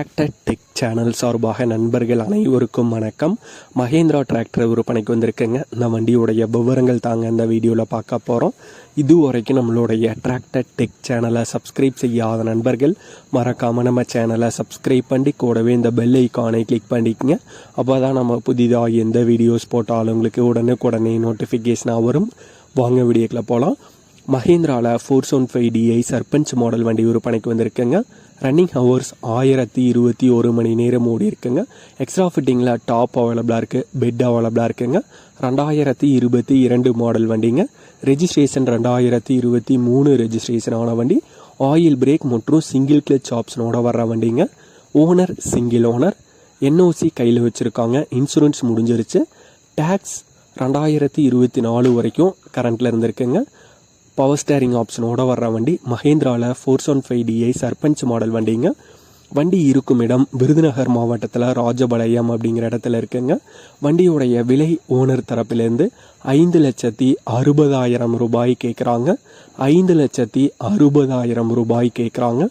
Tractor tech channel சார்பாக நண்பர்கள் அனைவருக்கும் வணக்கம். மகேந்திரா டிராக்டர் விற்பனைக்கு வந்திருக்கேங்க. இந்த வண்டியோடைய விவரங்கள் தாங்க இந்த வீடியோவில் பார்க்க போகிறோம் இது வரைக்கும் நம்மளுடைய டிராக்டர் டெக் சேனலை சப்ஸ்கிரைப் செய்யாத நண்பர்கள் மறக்காமல் நம்ம சேனலை சப்ஸ்கிரைப் பண்ணி கூடவே இந்த பெல் ஐக்கானை கிளிக் பண்ணிக்கங்க. அப்போ தான் நம்ம புதிதாக எந்த வீடியோஸ் போட்டாலும் உங்களுக்கு உடனுக்குடனே நோட்டிஃபிகேஷனாக வரும். வாங்க வீடியோக்கில் போகலாம் மஹேந்திராவில் four seven five DI Sarpanch model வண்டி விற்பனைக்கு வந்திருக்குங்க. ரன்னிங் ஹவர்ஸ் ஆயிரத்தி இருபத்தி ஒரு மணி நேரம் ஓடி இருக்குங்க. எக்ஸ்ட்ரா ஃபிட்டிங்கில் டாப் அவைலபிளாக இருக்குது பெட் அவைலபிளாக இருக்குங்க. ரெண்டாயிரத்தி இருபத்தி இரண்டு மாடல் வண்டிங்க. ரெஜிஸ்ட்ரேஷன் ரெண்டாயிரத்தி இருபத்தி மூணு ரெஜிஸ்ட்ரேஷன் ஆன வண்டி. ஆயில் பிரேக் மற்றும் சிங்கிள் கிளச் ஆப்ஷனோட வர்ற வண்டிங்க. ஓனர் சிங்கிள் ஓனர் என்ஓசி கையில் வச்சுருக்காங்க. இன்சூரன்ஸ் முடிஞ்சிருச்சு. டேக்ஸ் ரெண்டாயிரத்தி இருபத்தி நாலு வரைக்கும் கரண்ட்டில் இருந்திருக்குங்க. பவர் ஸ்டேரிங் ஆப்ஷனோட வர்ற வண்டி மஹேந்திராவில் four seven five DI Sarpanch model வண்டிங்க. வண்டி இருக்கும் இடம் விருதுநகர் மாவட்டத்தில் ராஜபாளையம் அப்படிங்கிற இடத்துல இருக்குங்க. வண்டியுடைய விலை ஓனர் தரப்பிலேருந்து ஐந்து லட்சத்தி அறுபதாயிரம் ரூபாய் கேட்குறாங்க ஐந்து லட்சத்தி அறுபதாயிரம் ரூபாய் கேட்குறாங்க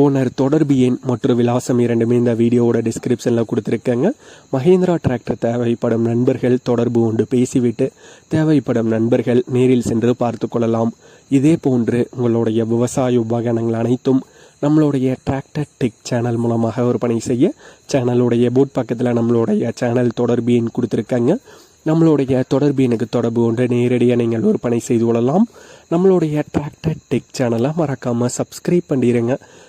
ஓனர் தொடர்பு எண் மற்றும் விலாசம் இரண்டுமே இந்த வீடியோவோட டிஸ்கிரிப்ஷனில் கொடுத்துருக்கேங்க. மஹேந்திரா டிராக்டர் தேவைப்படும் நண்பர்கள் தொடர்பு கொண்டு பேசிவிட்டு தேவைப்படும் நண்பர்கள் நேரில் சென்று பார்த்து கொள்ளலாம். இதே போன்று உங்களுடைய விவசாய உபகரணங்கள் அனைத்தும் நம்மளுடைய டிராக்டர் டெக் சேனல் மூலமாக விற்பனை செய்ய சேனலுடைய போட் பக்கத்தில் நம்மளுடைய சேனல் தொடர்பு எண் கொடுத்துருக்காங்க. நம்மளுடைய தொடர்பு எனக்கு தொடர்பு கொண்டு நேரடியாக நீங்கள் விற்பனை செய்து கொள்ளலாம். நம்மளுடைய டிராக்டர் டெக் சேனலை மறக்காமல் சப்ஸ்கிரைப் பண்ணிடுங்க